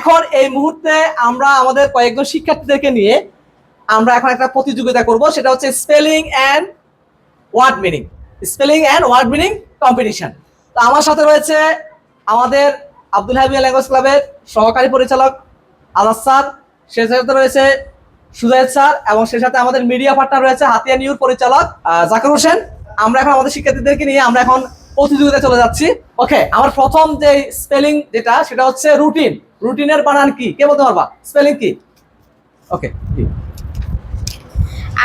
এখন এই মুহূর্তে আমরা আমাদের কয়েকজন শিক্ষার্থীদেরকে নিয়ে আমরা এখন একটা প্রতিযোগিতা করব, সেটা হচ্ছে spelling and word meaning spelling and word meaning competition তো আমার সাথে রয়েছে আমাদের আব্দুল হাবিব ল্যাঙ্গুয়েজ ক্লাবের সহকারী পরিচালক আজাদ স্যার, সে সাথে রয়েছে সুজায়দ স্যার এবং সে সাথে আমাদের মিডিয়া পার্টনার রয়েছে হাতিয়া নিউর পরিচালক জাকির হোসেন। আমরা এখন আমাদের শিক্ষার্থীদেরকে নিয়ে আমরা এখন প্রতিযোগিতায় চলে যাচ্ছি। ওকে আমার প্রথম যে স্পেলিং যেটা সেটা হচ্ছে রুটিন রুটিনের বানান কি? কে বলতে পারবা? স্পেলিং কি? Okay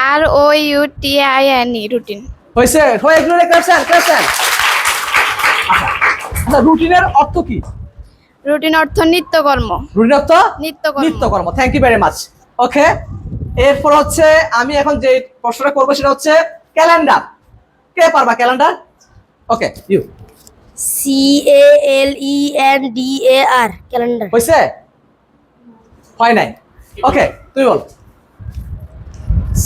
R O U T I N E routine হয়েছে। হয়ে এগুলো ক্লাসেন ক্লাসেন আচ্ছা রুটিনের অর্থ কি? রুটিন অর্থ নিত্যকর্ম। রুটিন অর্থ? নিত্যকর্ম। নিত্যকর্ম। Thank you very much okay এরপর হচ্ছে আমি এখন যে প্রশ্নটা করব সেটা হচ্ছে ক্যালেন্ডার কে পারবা calendar okay you C A L E N D A R calendar হয়েছে হয় নাই। ওকে তুমি বল।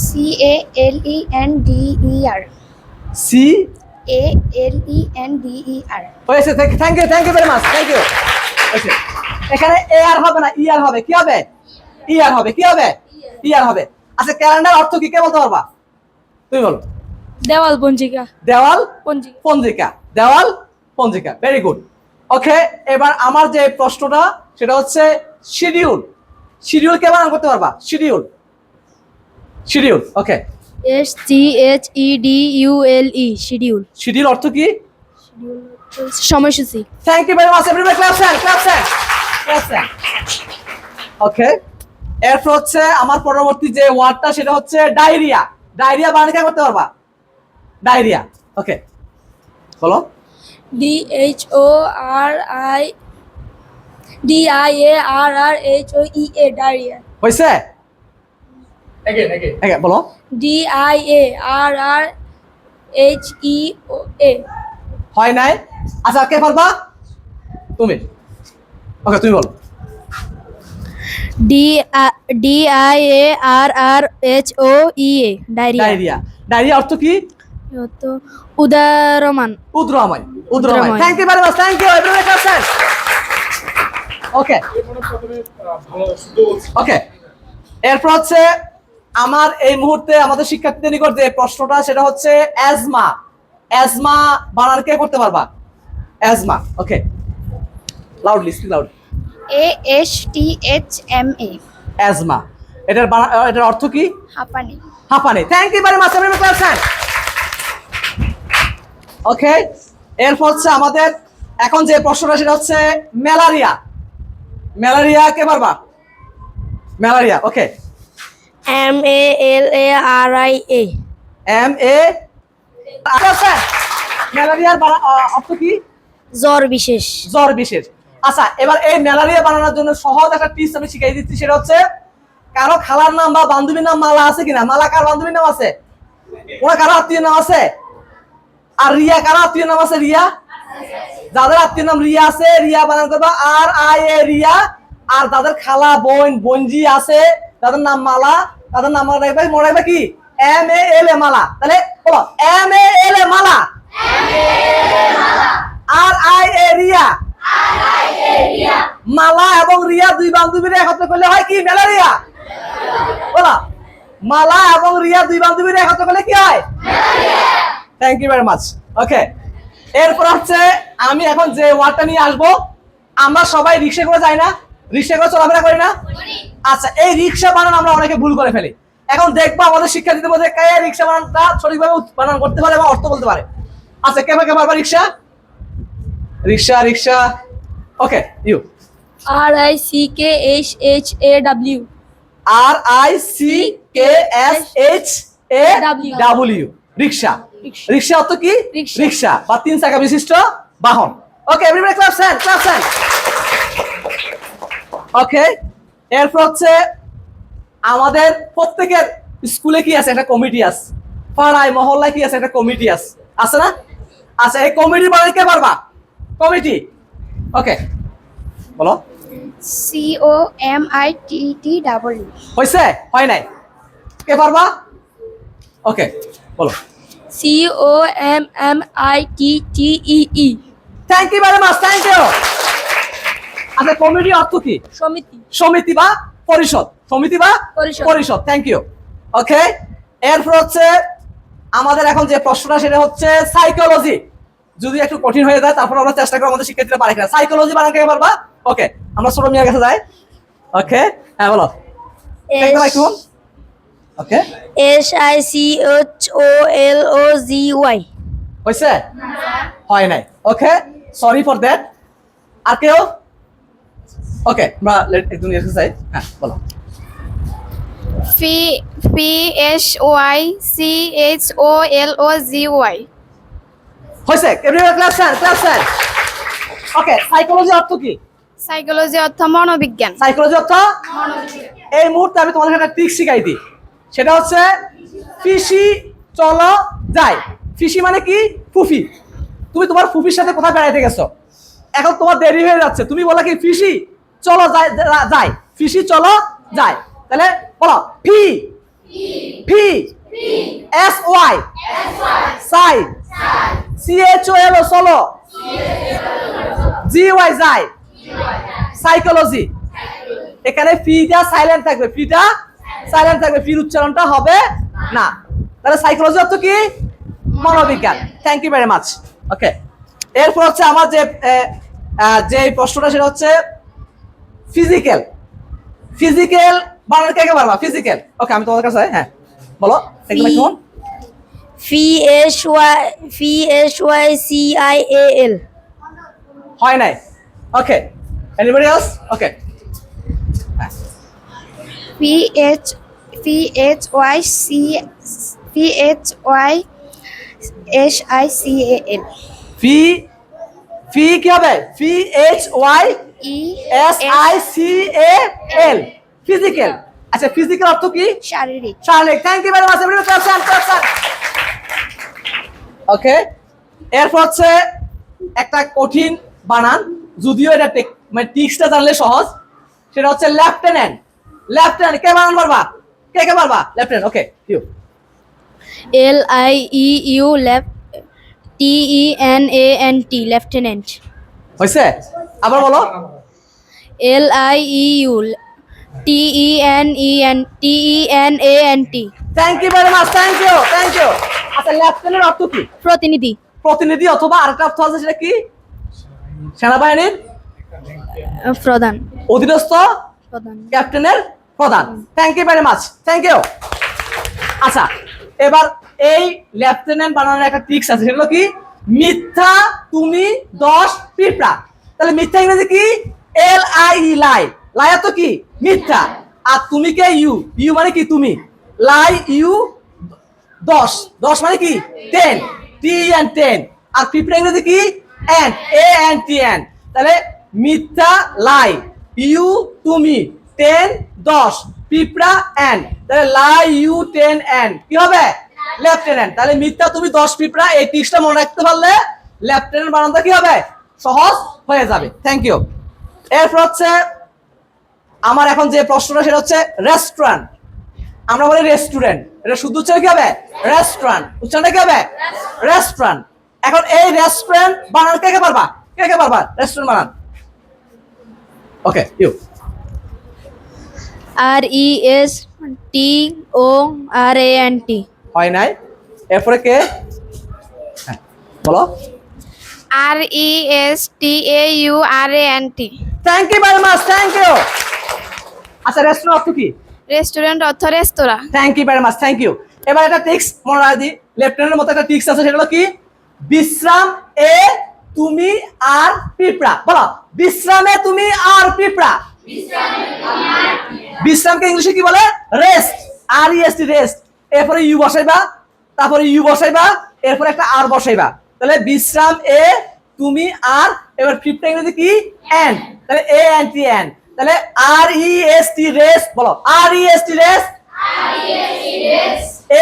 C A L E N D E R C A L E N D E R হয়েছে thank you thank you very much thank you এখানে A আর হবে না ই আর হবে কি হবে? ই আর হবে কি হবে? ই আর হবে। আচ্ছা ক্যালেন্ডার অর্থ কি কে বলতে পারবা? তুমি বলো। দেওয়াল পঞ্জিকা। দেওয়াল পঞ্জিকা। পঞ্জিকা। দেওয়াল পঞ্জিকা। ভেরি গুড ওকে এবার আমার যে প্রশ্নটা সেটা হচ্ছে শিডিউল শিডিউল কে বানান করতে পারবা? Schedule schedule okay S C H E D U L E schedule schedule অর্থ কি? সময়সূচি। Thank you very much everybody class hand class hand class hand okay এরপর হচ্ছে আমার পরবর্তী যে ওয়ার্ডটা সেটা হচ্ছে ডায়রিয়া ডায়রিয়া বানান কে করতে পারবা? ডায়রিয়া ওকে বলো D H O R I D I A R R H O E A diarrhoea হয়েছে বলো D I A R R H E O A হয় নাই আচ্ছা কে পারবা তুমি ওকে তুমি বলো D D I A R R H O E A diarrhoea diarrhoea diarrhoea অর্থ কি? তো উদারমান। উদ্রময়। Thank you very much thank you everybody class okay okay এরপর হচ্ছে আমার এই মুহূর্তে আমাদের শিক্ষার্থীদের নিকট যে প্রশ্নটা সেটা হচ্ছে অ্যাজমা অ্যাজমা বানান কে করতে পারবা? Asthma okay loudly speak loud A S T H M A asthma এটার বানা- এটার অর্থ কি? হাঁপানি। হাঁপানি। Thank you very much everybody class okay এরপর হচ্ছে আমাদের এখন যে প্রশ্নটা সেটা হচ্ছে ম্যালারিয়া। ম্যালারিয়া কে পারবা malaria okay M A L A R I A M A আচ্ছা ম্যালারিয়ার অর্থ কি? জ্বর বিশেষ। জ্বর বিশেষ। আচ্ছা এবার এই ম্যালারিয়া বানানোর জন্য সহজ একটা টিপস আমি শিখাই দিচ্ছি সেটা হচ্ছে কারও খালার নাম বা বান্ধবীর নাম মালা আছে কিনা? মালা কার বান্ধবীর নাম আছে? ওরা কারও আত্মীয় নাম আছে? আর রিয়া কারও? আত্মীয় নাম আছে রিয়া? যাদের আত্মীয় নাম রিয়া আছে, রিয়া বানান করবা আর আই এ রিয়া। আর যাদের খালা, বোন, বোনজি আছে। তাদের নাম মালা। তাদের নাম রাখবে মনে রাখবে কি? এম এ এল এ মালা। তাহলে বলো এম এ এল এ মালা। আর আই এ রিয়া। মালা এবং রিয়া দুই বান্ধবীর একত্র করলে হয় কি? ম্যালেরিয়া বলা, মালা এবং রিয়া দুই বান্ধবীর একত্র করলে কি হয়? Thank you very much okay এরপর হচ্ছে আমি এখন যে ওয়ার্ডটা নিয়ে আসব আমরা সবাই রিক্সা করে যাই না রিক্সা করে চলাফেরা করি না। আচ্ছা এই রিক্সা বানান আমরা অনেকে ভুল করে ফেলি। এখন দেখব আমাদের শিক্ষার্থীদের মধ্যে কে রিক্সা বানানটা সঠিকভাবে উৎ- বানান করতে পারে এবং অর্থ বলতে পারে। আচ্ছা কে কে পারবা rickshaw? Rickshaw rickshaw. Okay you R I C K H H A W R I C K S H A. W rickshaw. Rickshaw. অর্থ কি? রিক্সা। বা তিন চাকা বিশিষ্ট বাহন। Okay everybody class hand class hand okay এরপর হচ্ছে আমাদের প্রত্যেকের স্কুলে কি আছে? একটা কমিটি আছে। পাড়ায় মহল্লায় কি আছে? একটা কমিটি আছে। আছে না? আচ্ছা এই কমিটি বানাই কে পারবা? কমিটি। ওকে বলো। C O M I T T double E হয়েছে হয় নাই? কে পারবা? ওকে বলো। C O M M I T T E E thank you much thank you আচ্ছা কমিটি অর্থ কি? সমিতি। সমিতি বা পরিষদ? সমিতি বা পরিষদ। থ্যাংক ইউ ওকে এরপর হচ্ছে আমাদের এখন যে প্রশ্নটা সেটা হচ্ছে সাইকোলজি যদি একটু কঠিন হয়ে যায় তারপর আমরা চেষ্টা করব আমাদের শিক্ষার্থীরা পারে কিনা। সাইকোলজি বানান কে পারবা ওকে আমরা ছোট মিয়ার কাছে যাই। ওকে হ্যাঁ বলো। Okay S I C H O L O G Y হয়েছে হয় নাই ওকে সরি ফর দ্যাট আর কেউ ওকে আমরা একদম এর কাছে যাই হ্যাঁ বলো P P S Y C H O L O G Y হয়েছে everyone class sir class sir okay psychology অর্থ কি? সাইকোলজি অর্থ মনোবিজ্ঞান। সাইকোলজি অর্থ? এই মুহূর্তে আমি তোমাদের একটা ট্রিক শিখাই দিই। সেটা হচ্ছে ফিসি চলো যাই ফিসি মানে কি? ফুফি। তুমি তোমার ফুফির সাথে কোথায় বেড়াইতে গেছো? এখন তোমার দেরি হয়ে যাচ্ছে। তুমি বলো কি ফিসি চলো যাই যাই ফিসি চলো যাই তাহলে বলো, P. P. S Y. Psy. C H O L চলো। জি ওয়াই যাই সাইকোলজি। এখানে ফিটা সাইলেন্ট থাকবে। ফিটা সাইলেন্ট থাকবে ফির উচ্চারণটা হবে না। তাহলে সাইকোলজি অর্থ কি? মনোবিজ্ঞান। Thank you very much okay এরপর হচ্ছে আমার যে যে প্রশ্নটা সেটা হচ্ছে ফিজিক্যাল ফিজিক্যাল বানান কে পারবা ফিজিক্যাল ওকে আমি তোমাদের কাছে হ্যাঁ বলো। কেমন P S Y P S Y C I A L হয় নাই। Okay anybody else okay P H P H Y C P H Y S I C A L P P কি হবে? P H Y E S I C A L physical আচ্ছা physical অর্থ কি? শারীরিক। শারীরিক। Thank you okay এরপর হচ্ছে একটা কঠিন বানান যদিও এটা মানে টিক্সটা জানলে সহজ। সেটা হচ্ছে লেফটেন্যান্ট লেফটেন্যান্ট কে বানান পারবা কে কে পারবা lieutenant okay you L I E U lef T E N A N T lieutenant হয়েছে আবার বলো। L I E U T E N E N T E N A N T thank you very much thank you thank you আচ্ছা lieutenant অর্থ কি? প্রতিনিধি। প্রতিনিধি অথবা আরেকটা অর্থ আছে সেটা কি? সেনাবাহিনীর? প্রধান। অধীনস্থ? প্রধান। ক্যাপ্টেনের প্রধান। Thank you very much thank you আচ্ছা এবার এই লেফটেন্যান্ট বানানোর একটা ট্রিক্স আছে। সেগুলো কি? মিথ্যা, তুমি দশ পিঁপড়া। তাহলে মিথ্যা ইংরেজি কি? এল আই লাই লাই তো কি? মিথ্যা। আর তুমি কে? ইউ ইউ মানে কি? তুমি। লাই ইউ দশ দশ মানে কি? টেন টি এন টেন আর পিঁপড়া ইংরেজি কি? N A N T N তাহলে মিথ্যা লাই ইউ তুমি। টেন দশ। পিঁপড়া এন তাহলে লাই, ইউ টেন এন কি হবে? লেফটেন্যান্ট তাহলে মিথ্যা তুমি দশ পিঁপড়া, এই টিক্সটা মনে রাখতে পারলে লেফটেন্যান্ট বানানটা কি হবে? সহজ হয়ে যাবে। থ্যাংক ইউ এরপর হচ্ছে, আমার এখন যে প্রশ্নটা, সেটা হচ্ছে রেস্টুরেন্ট আমরা বলি রেস্টুরেন্ট এটা শুদ্ধ উচ্চারণ কি হবে? রেস্টুরেন্ট উচ্চারণটা কি হবে? রেস্টুরেন্ট এখন এই রেস্টুরেন্ট বানান কে কে পারবা? কে কে পারবা? রেস্টুরেন্ট বানান। Okay you R E S T O R A N T হয় নাই? এরপরে কে? হ্যাঁ, বলো। R E S T A U R A N T thank you very much thank you আচ্ছা রেস্টুরেন্ট অর্থ কি? রেস্টুরেন্ট অর্থ রেস্তোরাঁ thank you very much thank you এবার একটা টিক্স মনে রাখি দিই লেফটেন্যান্টের মতো একটা টিক্স আছে সেটা হলো কি? বিশ্রাম এ তুমি আর পিঁপড়া। বলো বিশ্রামে তুমি আর পিঁপড়া। বিশ্রামকে ইংলিশে কি বলে? Rest. R E S T rest. এরপরে ইউ বসাইবা তারপরে ইউ বসাইবা এরপরে একটা আর বসাইবা। তাহলে বিশ্রাম এ তুমি আর এবার পিঁপড়া ইংরেজি কি? এন তাহলে এ এন টি এন তাহলে আর ই এস টি রেস্ট বলো। R E S T rest.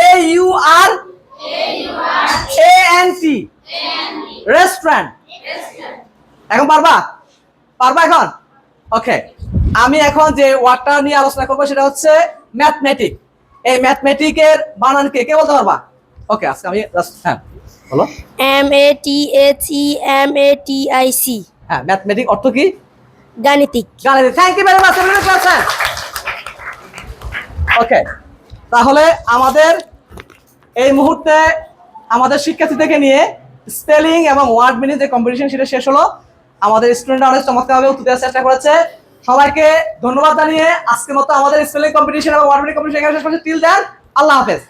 A U R A N T restaurant এখন পারবা? পারবা এখন? ওকে আমি এখন যে ওয়ার্ডটা নিয়ে আলোচনা করব সেটা হচ্ছে ম্যাথমেটিক এই ম্যাথমেটিকের বানান কে কে বলতে পারবা? ওকে আজকে আমি হ্যাঁ বলো। M A T H C M A T I C হ্যাঁ ম্যাথমেটিক অর্থ কি? গাণিতিক। Ghalib thank you very much okay তাহলে আমাদের এই মুহূর্তে আমাদের শিক্ষার্থীদেরকে নিয়ে স্পেলিং এবং ওয়ার্ড মিনিং যে কম্পিটিশন সেটা শেষ হলো। আমাদের স্টুডেন্টরা অনেক চমৎকারভাবে উত্তর দেওয়ার চেষ্টা করেছে। সবাইকে ধন্যবাদ জানিয়ে আজকের মতো আমাদের স্পেলিং কম্পিটিশন এবং ওয়ার্ড কম্পিটিশন এখানে শেষ করছি। টিল দেন আল্লাহ হাফেজ।